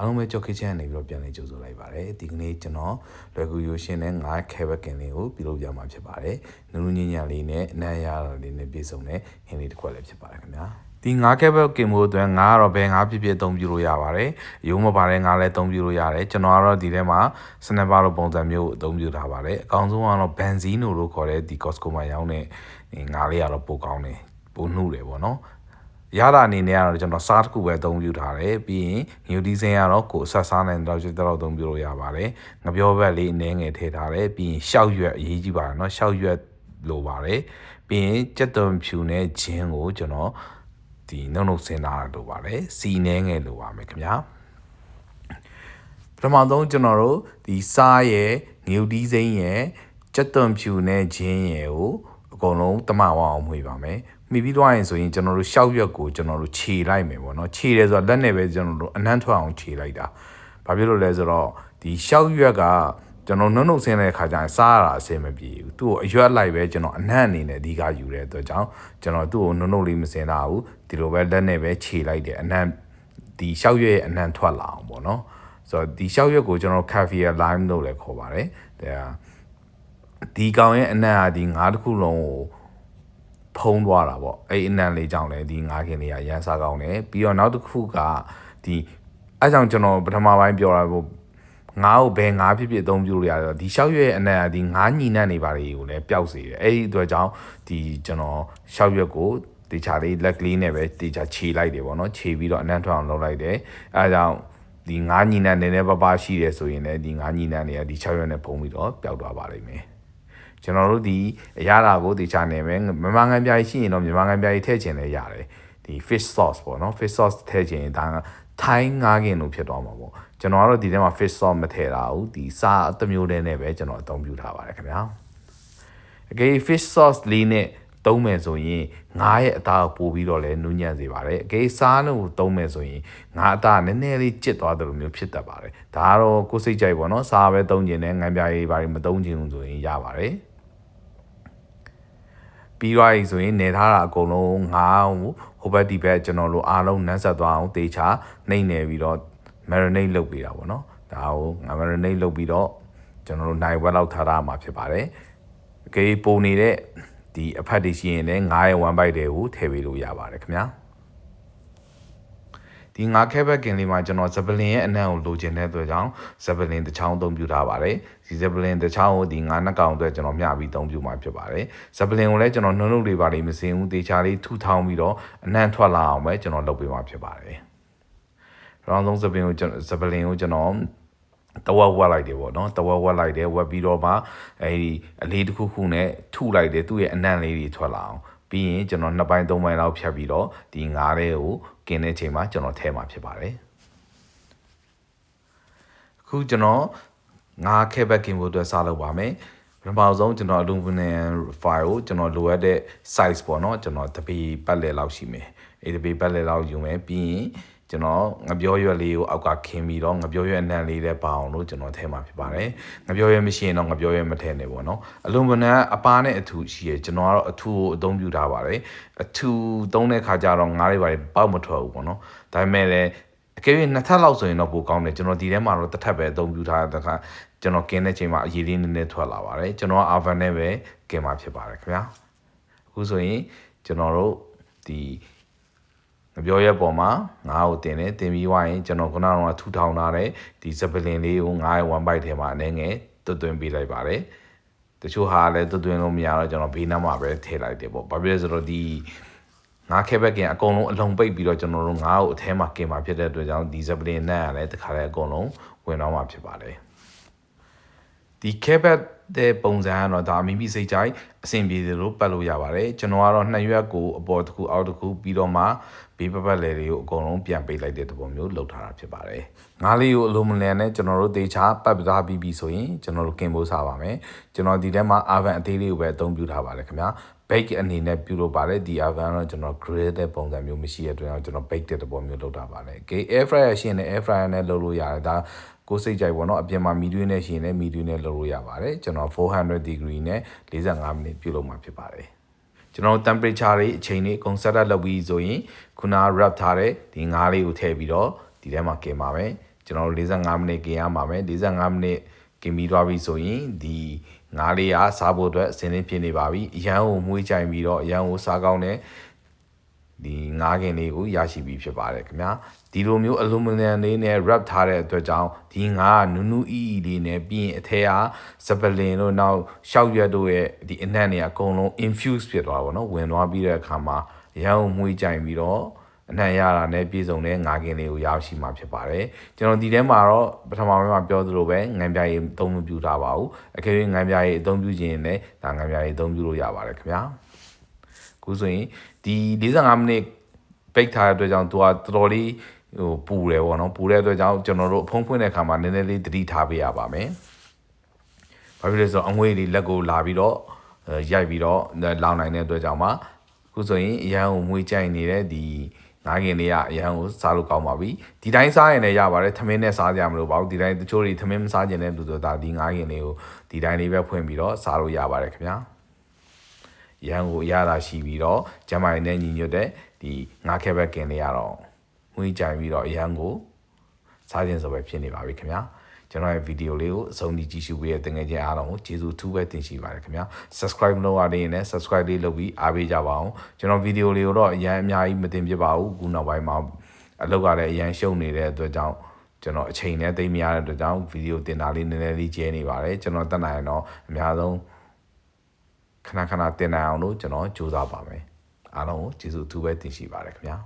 အားလုံးပဲကြောက်ခေချမ်းနေပြီးတော့ပြန်လေးကြိုဆိုလိုက်ပါတယ်ဒီကနေ့ကျွန်တော်လွယ်ကူရိုးရှင်းတဲ့ငါးခဲဘက်ကင်လေးကိုပြုလုပ်ပြမှာဖြစ်ပါတယ်နူးနူးညံ့ညံ့လေးနဲ့အနံ့ရတာလေးနဲ့ပြည့်စုံတဲ့ဟင်းလေးတစ်ခွက်လည်းဖြစ်ပါတယ်ခင်ဗျာဒီငါးခဲဘက်ကင်ဖို့အတွက်ငါးကတော့ဘယ်ငါးဖြစ်ဖြစ်အသုံးပြုလို့ရပါတယ်ရိုးမပါတဲ့ငါးလည်းအသုံးပြုလို့ရတယ်ကျွန်တော်ကတော့ဒီထဲမှာစနက်ပါလိုပုံစံမျိုးအသုံးပြုထားပါတယ်အကောင်းဆုံးကတော့ဘန်ဇီနိုလို့ခေါ်တဲ့ဒီ Costco မှာရောင်းတဲ့ငါးလေးကတော့ပိုကောင်းတယ်ပိုနှုတယ်ပေါ့နော် ရတာအနေနဲ့ကတော့ကျွန်တော်စားတစ်ခုပဲအသုံးပြုထားတယ်ပြီးရင်မြူဒီစင်ကတော့ကိုယ်ဆက်စားနိုင်တော့ကျွတ်တော့အသုံးပြုလို့ရပါတယ်ငပြောဘက်လေးအနည်းငယ်ထည့်ထားတယ်ပြီးရင်ရှောက်ရွက်အရေးကြီးပါတယ်เนาะရှောက်ရွက်လိုပါတယ်ပြီးရင်ကြက်သွန်ဖြူနဲ့ဂျင်းကိုကျွန်တော်ဒီနှုတ်နှုတ်စင်ထားလိုပါတယ်စီနှဲငယ်လိုပါမယ်ခင်ဗျာပထမဆုံးကျွန်တော်တို့ဒီစားရဲ့ငြူဒီစိမ့်ရဲ့ကြက်သွန်ဖြူနဲ့ဂျင်းရဲ့ကိုအကုန်လုံးတမဝအောင်မှွေပါမယ် မိပြီးသွားရင်ဆိုရင်ကျွန်တော်တို့ရှောက်ရွက်ကိုကျွန်တော်တို့ခြေလိုက်မယ်ပေါ့နော်ခြေတယ်ဆိုတော့လက်နဲ့ပဲကျွန်တော်တို့အနှမ်းထွက်အောင်ခြေလိုက်တာဘာဖြစ်လို့လဲဆိုတော့ဒီရှောက်ရွက်ကကျွန်တော်နှုတ်နှုတ်ဆင်းတဲ့ခါကျရင်စားရတာအဆင်မပြေဘူးသူ့ကိုအရွက်လိုက်ပဲကျွန်တော်အနှံ့အနေနဲ့အဓိကယူတဲ့အတွက်ကြောင့်ကျွန်တော်သူ့ကိုနှုတ်နှုတ်လေးမစင်တာဘူးဒီလိုပဲလက်နဲ့ပဲခြေလိုက်တယ်အနှံ့ဒီရှောက်ရွက်ရဲ့အနှံ့ထွက်လာအောင်ပေါ့နော်ဆိုတော့ဒီရှောက်ရွက်ကိုကျွန်တော် caviar lime လို့လည်းခေါ်ပါတယ်ဒါဒီကောင်ရဲ့အနှံ့ဟာဒီငါးတစ်ခုလုံးကို ဖုံးသွားတာပေါ့အဲ့အနံလေးကြောင့်လည်းဒီငါးခင်လေးကရန်စားကောင်းတယ်ပြီးတော့နောက်တစ်ခုကဒီအဲကြောင့်ကျွန်တော်ပထမပိုင်းပြောတာပေါ့ငါးကိုဘယ်ငါးဖြစ်ဖြစ်အသုံးပြုလို့ရတော့ဒီရှောက်ရွက်အနံကဒီငါးညီနပ်နေပါလေကိုလည်းပျောက်စေတယ်အဲ့ဒီအတွက်ကြောင့်ဒီကျွန်တော်ရှောက်ရွက်ကိုတေချာလေးလက်ကလေးနဲ့ပဲတေချာခြေလိုက်တယ်ပေါ့နော်ခြေပြီးတော့အနံထွက်အောင်လုပ်လိုက်တယ်အဲဒါကြောင့်ဒီငါးညီနပ်နည်းနည်းပါးပါးရှိတယ်ဆိုရင်လည်းဒီငါးညီနပ်တွေကဒီ6ရွက်နဲ့ပုံပြီးတော့ပျောက်သွားပါလိမ့်မယ် ကျွန်တော်တို့ဒီအရာတာကိုတေချာနေမယ်မြန်မာငံပြားရှိရင်တော့မြန်မာငံပြားထည့်ချင်လည်းရတယ်ဒီ fish sauce ပေါ့နော် fish sauce ထည့်ချင်ဒါထိုင်းငါးကင်လို့ဖြစ်သွားမှာပေါ့ကျွန်တော်ကတော့ဒီထဲမှာ fish sauce မထည့်တာဘူးဒီစားအတစ်မျိုးတည်းနဲ့ပဲကျွန်တော်အသုံးပြုထားပါတယ်ခင်ဗျာအကေ fish sauce လေးနဲ့သုံးမယ်ဆိုရင်ငါးရဲ့အသားကိုပို့ပြီးတော့လဲနူးညံ့စေပါတယ်အကေစားလို့သုံးမယ်ဆိုရင်ငါးအသားနည်းနည်းလေးကျစ်သွားတယ်လို့မျိုးဖြစ်တတ်ပါတယ်ဒါကတော့ကိုယ်စိတ်ကြိုက်ပေါ့နော်စားပဲသုံးကျင်တယ်ငံပြားရေးဘာတွေမသုံးကျင်ဘူးဆိုရင်ရပါတယ် ပြီးသွားပြီဆိုရင်နေထားတာအကုန်လုံးငါးဟိုဘက်ဒီဘက်ကျွန်တော်တို့အားလုံးနန်းဆက်သွားအောင်တေချာနှိမ့်နေပြီးတော့ marinate လုပ်ပေးတာပေါ့နော်ဒါကိုငါ marinate လုပ်ပြီးတော့ကျွန်တော်တို့နိုင်ဝက်လောက်ထားတာမှာဖြစ်ပါတယ်အကေပုံနေတဲ့ဒီအဖက်တွေရှိရင်လည်းငါးရဲ့ one bite တွေကိုထည့်ပေးလို့ရပါတယ်ခင်ဗျာ ဒီငါခဲဘက်ကင်လေးမှာကျွန်တော်ဇပလင်ရဲ့အနံ့ကိုလိုချင်တဲ့အတွက်ကြောင့်ဇပလင်တစ်ချောင်းအသုံးပြုထားပါတယ်ဒီဇပလင်တစ်ချောင်းကိုဒီငါးနှစ်ကောင်အတွက်ကျွန်တော်မျှပြီးအသုံးပြုမှာဖြစ်ပါတယ်ဇပလင်ကိုလည်းကျွန်တော်နှုတ်နှုတ်လေးပါလေးမစင်ဘူးတေချာလေးထူထောင်ပြီးတော့အနံ့ထွက်လာအောင်ပဲကျွန်တော်လုပ်ပေးမှာဖြစ်ပါတယ်ရောင်းဆုံးဇပလင်ကိုဇပလင်ကိုကျွန်တော်တဝက်ဝက်လိုက်တယ်ပေါ့နော်တဝက်ဝက်လိုက်တယ်ဝက်ပြီးတော့မှအဲဒီအလေးတစ်ခုခုနဲ့ထုလိုက်တယ်သူ့ရဲ့အနံ့လေးတွေထွက်လာအောင် ပြီးရင်ကျွန်တော်နှစ်ပိုင်းသုံးပိုင်းလောက်ဖြတ်ပြီးတော့ဒီငါးလေးကိုกินတဲ့အချိန်မှာကျွန်တော်ထဲမှာဖြစ်ပါတယ်အခုကျွန်တော်ငါးခဲဘက်ကင်ဖို့အတွက်စလုပ်ပါမယ်ပထမဆုံးကျွန်တော် aluminum file ကိုကျွန်တော်လိုအပ်တဲ့ size ပေါ့နော်ကျွန်တော်တပေပတ်လည်လောက်ရှိမယ်အဲတပေပတ်လည်လောက်ယူမယ်ပြီးရင် ကျွန်တော်ငပြောရွက်လေးကိုအောက်ကခင်းပြီးတော့ငပြောရွက်အနံ့လေးလည်းပါအောင်လို့ကျွန်တော်ထဲမှာဖြစ်ပါတယ်ငပြောရွက်မရှိရင်တော့ငပြောရွက်မထည့်နဲ့ပေါ့နော်အလွန်ပနံအပားနဲ့အထူရှိရကျွန်တော်ကတော့အထူကိုအသုံးပြုထားပါတယ်အထူသုံးတဲ့ခါကျတော့ငါးတွေပါပေါက်မထွက်ဘူးပေါ့နော်ဒါပေမဲ့လည်းအကယ်၍နှစ်ထပ်လောက်ဆိုရင်တော့ပိုကောင်းတယ်ကျွန်တော်ဒီထဲမှာတော့တစ်ထပ်ပဲအသုံးပြုထားတဲ့ခါကျွန်တော်กินတဲ့ချိန်မှာအရည်လေးနည်းနည်းထွက်လာပါတယ်ကျွန်တော် oven နဲ့ပဲกินမှာဖြစ်ပါတယ်ခင်ဗျာအခုဆိုရင်ကျွန်တော်တို့ဒီ မပြောရက်ပေါ်မှာငါ့ကိုတင်တယ်တင်ပြီးွားရင်ကျွန်တော်ခုနကတော့ထူထောင်ထားတဲ့ဒီဇပလင်လေးကိုငါ့ရဲ့ one bite ထဲမှာအနေငယ်တွတ်သွင်းပေးလိုက်ပါတယ်တချို့ဟာလည်းတွတ်သွင်းလို့မရတော့ကျွန်တော်ဘေးနားမှာပဲထည့်လိုက်တယ်ပေါ့ဘာဖြစ်လဲဆိုတော့ဒီငါခဲဘက်ကင်အကုန်လုံးအလုံးပိတ်ပြီးတော့ကျွန်တော်တို့ငါ့ကိုအထဲမှာကင်မှာဖြစ်တဲ့အတွက်ကြောင့်ဒီဇပလင်နဲ့လည်းတခါလည်းအကုန်လုံးဝင်တော့မှာဖြစ်ပါတယ်ဒီခဲဘက် တဲ့ပုံစံကတော့ဒါမိမိစိတ်ကြိုက်အဆင်ပြေတယ်လို့ပတ်လို့ရပါတယ်ကျွန်တော်ကတော့နှစ်ရွက်ကိုအပေါ်တစ်ခုအောက်တစ်ခုပြီးတော့မှဘေးပပတ်လေတွေကိုအကုန်လုံးပြန်ပေးလိုက်တဲ့သဘောမျိုးလုပ်ထားတာဖြစ်ပါတယ်ငါးလေးကိုအလိုမလန်နဲ့ကျွန်တော်တို့တေချာပတ်ပသားပြီးပြီဆိုရင်ကျွန်တော်တို့ကင်ဖို့စားပါမယ်ကျွန်တော်ဒီထဲမှာ oven အသေးလေးကိုပဲအသုံးပြုထားပါတယ်ခင်ဗျာ bake အနေနဲ့ပြုလုပ်ပါတယ်ဒီ oven တော့ကျွန်တော် grill တဲ့ပုံစံမျိုးမရှိတဲ့အတွက်ကျွန်တော် bake တဲ့သဘောမျိုးလုပ်ထားပါတယ် okay air fryer ရှိရင်လည်း air fryer နဲ့လုပ်လို့ရတယ်ဒါ ကိုစိတ်ကြိုက်ပေါ့နော်အပြင်မှာမီဒီယိုနဲ့ရှိရင်လည်းမီဒီယိုနဲ့လုပ်လို့ရပါတယ်ကျွန်တော်400 degree နဲ့45မိနစ်ပြုလုပ်မှာဖြစ်ပါတယ်ကျွန်တော် temperature တွေအချိန်တွေအကုန် set up လုပ်ပြီးဆိုရင်ခုန wrap ထားတဲ့ဒီငါးလေးကိုထည့်ပြီးတော့ဒီထဲမှာကင်ပါမယ် ကျွန်တော်တို့45မိနစ်กินရမှာမယ်45မိနစ်กินပြီးသွားပြီဆိုရင်ဒီငါးလေးကစားဖို့အတွက်အစင်းင်းဖြစ်နေပါပြီအရန်ကိုမွေးကြိုင်ပြီးတော့အရန်ကိုစားကောင်းတဲ့ ဒီငါးခင်လေးကိုရရှိပြီးဖြစ်ပါတယ်ခင်ဗျာဒီလိုမျိုးအလူမီနီယံလေးနဲ့ wrap ထားတဲ့အတွက်ကြောင့်ဒီငါးကနူးနူးအီအီလေးနဲ့ပြီးရင်အထက်ကစပလင်တို့နောက်ရှောက်ရွက်တို့ရဲ့ဒီအနှံ့တွေအကုန်လုံး infuse ဖြစ်သွားပါတော့ဝင်သွားပြီးတဲ့အခါမှာအရန်ကိုမွေးကြိုင်ပြီးတော့အနှံ့ရတာနဲ့ပြည်စုံတဲ့ငါးကင်လေးကိုရရှိမှာဖြစ်ပါတယ်ကျွန်တော်ဒီထဲမှာတော့ပထမပိုင်းမှာပြောသလိုပဲငံပြားရေးအသုံးမပြုထားပါဘူးအကယ်၍ငံပြားရေးအသုံးပြုခြင်းနဲ့ဒါငံပြားရေးအသုံးပြုလို့ရပါတယ်ခင်ဗျာအ ခုဆိုရင်ဒီ45မိနစ်ပိတ်ထားတဲ့အတွက်ကြောင့်သူကတော်တော်လေးဟိုပူတယ်ပေါ့နော်ပူတဲ့အတွက်ကြောင့်ကျွန်တော်တို့အဖုံးဖွင့်တဲ့အခါမှာနည်းနည်းလေးသတိထားပေးရပါမယ်ဘာဖြစ်လဲဆိုတော့အငွေးလေးလက်ကိုလာပြီးတော့အဲရိုက်ပြီးတော့လောင်နိုင်တဲ့အတွက်ကြောင့်ပါအခုဆိုရင်အရန်ကိုမွေးကြိုင်နေတဲ့ဒီငါးကင်လေးကအရန်ကိုစားလို့ကောင်းပါပြီဒီတိုင်းစားရင်လည်းရပါတယ်သမင်းနဲ့စားကြမလို့ပါဘူးဒီတိုင်းတချို့တွေသမင်းမစားကျင်တဲ့လူတို့ဒါဒီငါးကင်လေးကိုဒီတိုင်းလေးပဲဖွင့်ပြီးတော့စားလို့ရပါတယ်ခင်ဗျာ ရန်ကိုရတာရှိပြီးတော့ကျမရည်နဲ့ညီညွတ်တဲ့ဒီငါးခဲဘက်ကင်လေးကတော့မွေးကြိုင်ပြီးတော့အရန်ကိုစားခြင်းဆိုပဲဖြစ်နေပါပြီခင်ဗျာကျွန်တော်ရဲ့ဗီဒီယိုလေးကိုအဆုံးထိကြည့်ရှုပေးတဲ့တင်ငယ်ချင်းအားလုံးကိုကျေးဇူးထူးပဲတင်ရှိပါတယ်ခင်ဗျာ subscribe မလုပ်ရသေးရင်လည်း subscribe လေးလုပ်ပြီးအားပေးကြပါအောင်ကျွန်တော်ဗီဒီယိုလေးကိုတော့အရန်အများကြီးမတင်ပြပါဘူးခုနောက်ပိုင်းမှာအလုပ်ကလည်းအရန်ရှုံနေတဲ့အတွက်ကြောင့်ကျွန်တော်အချိန်နဲ့တိတ်မရတဲ့အတွက်ကြောင့်ဗီဒီယိုတင်တာလေးနည်းနည်းလေးကျဲနေပါတယ်ကျွန်တော်တက်နိုင်ရင်တော့အများဆုံး ခဏခဏတင်နိုင်အောင်လို့ကျွန်တော်ကြိုးစားပါမယ်အားလုံးကိုကျေးဇူးအထူးပဲတင်ရှိပါတယ်ခင်ဗျာ